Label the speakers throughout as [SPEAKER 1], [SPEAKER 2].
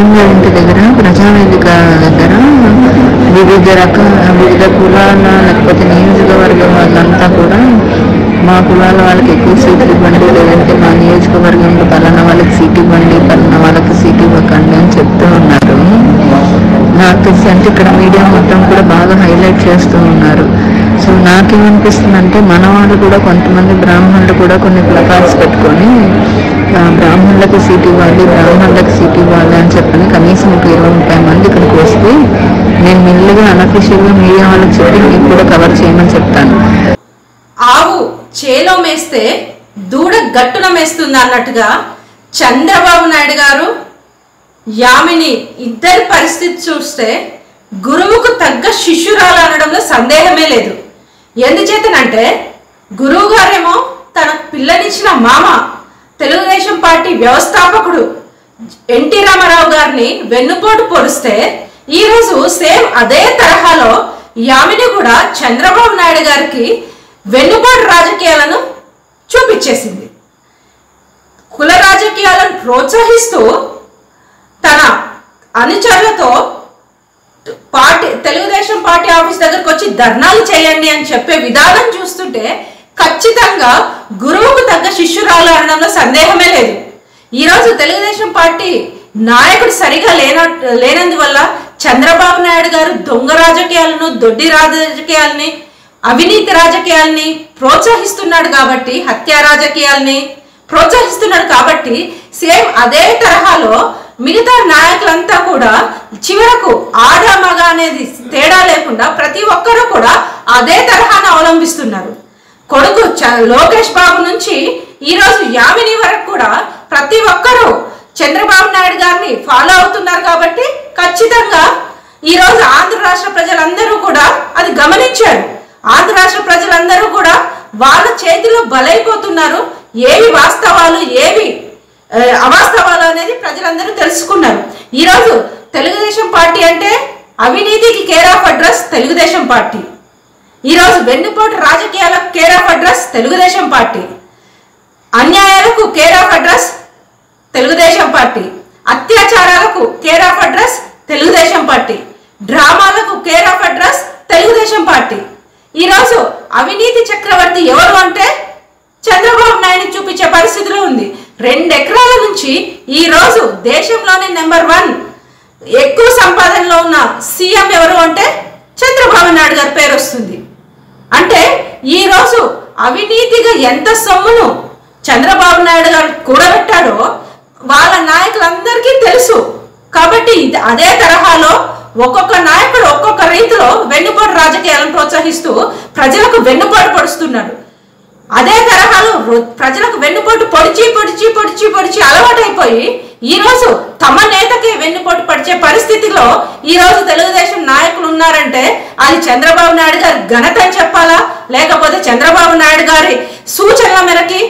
[SPEAKER 1] ఇంటి దగ్గర ప్రజావేదిక దగ్గర వివిధ రకాల వివిధ కులాల లేకపోతే నియోజకవర్గం వాళ్ళంతా కూడా మా కులాల వాళ్ళకి ఎక్కువ సీట్లు ఇవ్వండి. లేదంటే మా నియోజకవర్గంలో పలానా వాళ్ళకి సీట్ ఇవ్వండి పలానా వాళ్ళకి సీట్ ఇవ్వకండి అని చెప్తూ ఉన్నారు. నాకు తెలిసి అంటే ఇక్కడ మీడియా మొత్తం కూడా బాగా హైలైట్ చేస్తూ ఉన్నారు. సో నాకేమనిపిస్తుంది అంటే మన వాళ్ళు కూడా కొంతమంది బ్రాహ్మణులు కూడా కొన్ని ప్లకార్డ్స్ పెట్టుకొని బ్రాహ్మణులకు సీటు ఇవ్వాలి బ్రాహ్మణులకు సీటు ఇవ్వాలి అని చెప్పని కనీసం ఒక ఇరవై ముప్పై మంది ఇక్కడికి వస్తే నేను మెల్లగా అనఫిషియల్గా మీడియా వాళ్ళకి చెప్పి మీకు కూడా కవర్ చేయమని చెప్తాను.
[SPEAKER 2] ఆవు చేలో మేస్తే దూడ గట్టున మేస్తుంది అన్నట్టుగా చంద్రబాబు నాయుడు గారు యామిని ఇద్దరి పరిస్థితి చూస్తే గురువుకు తగ్గ శిష్యురాలు అనడంలో సందేహమే లేదు. ఎందుచేతనంటే గురువు గారేమో తన పిల్లనిచ్చిన మామ వ్యవస్థాపకుడు ఎన్టీ రామారావు గారిని వెన్నుపోటు పొడిస్తే ఈరోజు సేమ్ అదే తరహాలో యామిని కూడా చంద్రబాబు నాయుడు గారికి వెన్నుపోటు రాజకీయాలను చూపించేసింది. కుల రాజకీయాలను ప్రోత్సహిస్తూ తన అనుచరులతో పార్టీ తెలుగుదేశం పార్టీ ఆఫీస్ దగ్గరకు వచ్చి ధర్నాలు చేయండి అని చెప్పే విధానం చూస్తుంటే ఖచ్చితంగా గురువుకు తగ్గ శిష్యురాలు అనడంలో సందేహమే లేదు. ఈరోజు తెలుగుదేశం పార్టీ నాయకుడు సరిగా లేన లేనందువల్ల చంద్రబాబు నాయుడు గారు దొంగ రాజకీయాలను దొడ్డి రాజకీయాలని అవినీతి రాజకీయాల్ని ప్రోత్సహిస్తున్నాడు కాబట్టి హత్యా రాజకీయాల్ని ప్రోత్సహిస్తున్నాడు కాబట్టి సేమ్ అదే తరహాలో మిగతా నాయకులంతా కూడా చివరకు ఆడ మగ అనేది తేడా లేకుండా ప్రతి ఒక్కరూ కూడా అదే తరహాను అవలంబిస్తున్నారు. కొడుకు చ- లోకేష్ బాబు నుంచి ఈరోజు యామిని వరకు కూడా ప్రతి ఒక్కరూ చంద్రబాబు నాయుడు గారిని ఫాలో అవుతున్నారు కాబట్టి ఖచ్చితంగా ఈరోజు ఆంధ్ర రాష్ట్ర ప్రజలందరూ కూడా అది గమనించారు. ఆంధ్ర రాష్ట్ర ప్రజలందరూ కూడా వాళ్ళ చేతిలో బలైపోతున్నారు. ఏవి వాస్తవాలు ఏవి అవాస్తవాలు అనేది ప్రజలందరూ తెలుసుకున్నారు. ఈరోజు తెలుగుదేశం పార్టీ అంటే అవినీతికి care of address Telugu Desam party. ఈరోజు వెన్నుపోటు రాజకీయాలకు care of address Telugu Desam party. అన్యాయాలకు care of address Telugu Desam party. అత్యాచారాలకు care of address Telugu Desam party. డ్రామాలకు care of address Telugu Desam party. ఈరోజు అవినీతి చక్రవర్తి ఎవరు అంటే చంద్రబాబు నాయుడు చూపించే పరిస్థితిలో ఉంది. రెండు ఎకరాల నుంచి ఈ రోజు దేశంలోనే నెంబర్ వన్ ఎక్కువ సంపాదనలో ఉన్న సీఎం ఎవరు అంటే చంద్రబాబు నాయుడు గారి పేరు వస్తుంది. అంటే ఈ రోజు అవినీతిగా ఎంత సొమ్మును చంద్రబాబు నాయుడు గారు కూడబెట్టాడో వాళ్ళ నాయకులందరికీ తెలుసు. కాబట్టి ఇది- అదే తరహాలో ఒక్కొక్క నాయకుడు ఒక్కొక్క రీతిలో వెన్నుపోటు రాజకీయాలను ప్రోత్సహిస్తూ ప్రజలకు వెన్నుపోటు పొడుస్తున్నాడు. అదే తరహాలో ప్రజలకు వెన్నుపోటు పొడిచి పొడిచి పొడిచి పొడిచి అలవాటైపోయి ఈ రోజు తమ నేతకే వెన్నుపోటు పడిచే పరిస్థితిలో ఈ రోజు తెలుగుదేశం నాయకులు ఉన్నారంటే అది చంద్రబాబు నాయుడు గారి ఘనత అని చెప్పాలా? లేకపోతే చంద్రబాబు నాయుడు గారి సూచనల మేరకి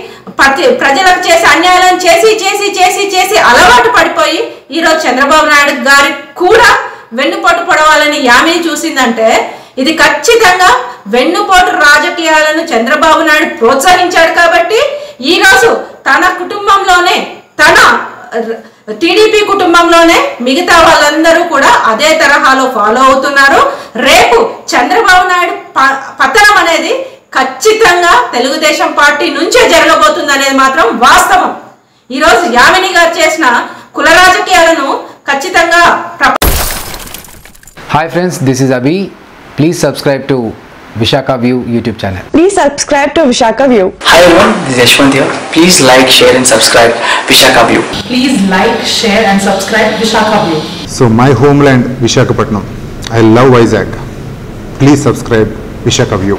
[SPEAKER 2] ప్రజలకు చేసే అన్యాయాలను చేసి చేసి చేసి చేసి అలవాటు పడిపోయి ఈ రోజు చంద్రబాబు నాయుడు గారి కూడా వెన్నుపోటు పొడవాలని యామిని చూసిందంటే ఇది ఖచ్చితంగా వెన్నుపోటు రాజకీయాలను చంద్రబాబు నాయుడు ప్రోత్సహించాడు కాబట్టి ఈ రోజు తన కుటుంబంలోనే తన టీడీపీ కుటుంబంలోనే మిగతా వాళ్ళందరూ కూడా అదే తరహాలో ఫాలో అవుతున్నారు. రేపు చంద్రబాబు నాయుడు ప- పతనం అనేది ఖచ్చితంగా తెలుగుదేశం పార్టీ నుంచే జరగబోతుంది అనేది మాత్రం వాస్తవం. ఈరోజు యామిని గారు చేసిన కుల రాజకీయాలను ఖచ్చితంగా
[SPEAKER 3] hi friends this is Abhi please subscribe to Visakha view YouTube channel
[SPEAKER 4] please subscribe to Visakha view
[SPEAKER 5] hi everyone this Yashwant here please like share and subscribe Visakha view please
[SPEAKER 6] like share and subscribe Visakha view so
[SPEAKER 7] my home land Visakhapatnam I love Vizag please subscribe Visakha view